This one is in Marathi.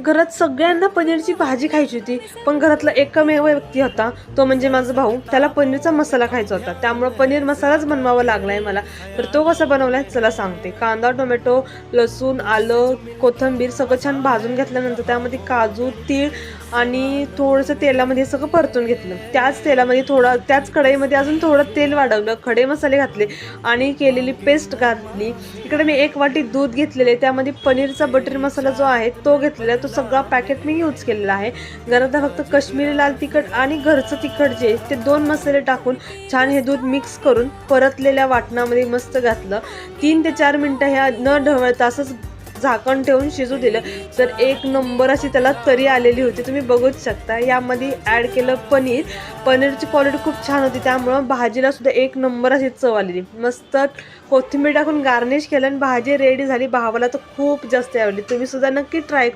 घरात सगळ्यांना पनीरची भाजी खायची होती पण घरातला एकमेव व्यक्ती होता तो म्हणजे माझा भाऊ. त्याला पनीरचा मसाला खायचा होता. त्यामुळं पनीर मसालाच बनवावा लागलाय मला. तर तो कसा बनवलाय चला सांगते. कांदा टोमॅटो लसूण आलं कोथिंबीर सगळं छान भाजून घेतल्यानंतर त्यामध्ये काजू तीळ आणि थोडंसं तेलामध्ये सगळं परतून घेतलं. त्याच तेलामध्ये थोडं त्याच कढईमध्ये अजून थोडं तेल वाढवलं खडे मसाले घातले आणि केलेली पेस्ट घातली. इकडे मी एक वाटी दूध घेतलेले त्यामध्ये पनीरचा बटर मसाला जो आहे तो घेतलेला आहे. तो सगळा पॅकेट मी यूज केलेला आहे. घरात फक्त काश्मीरी लाल तिखट आणि घरचं तिखट जे ते दोन मसाले टाकून छान हे दूध मिक्स करून परतलेल्या वाटणामध्ये मस्त घातलं. तीन ते चार मिनटं ह्या न ढवळता असंच झाकण ठेवून शिजू दिलं तर एक नंबर अशी त्याला तरी आलेली होती. तुम्ही बघूच शकता. यामध्ये ॲड केलं पनीर. पनीरची क्वालिटी खूप छान होती. त्यामुळं भाजीला सुद्धा एक नंबर अशी चव आलेली. मस्त कोथिंबीर टाकून गार्निश केलं आणि भाजी रेडी झाली. भावाला तर खूप जास्त आवडली. तुम्ही सुद्धा नक्की ट्राय करू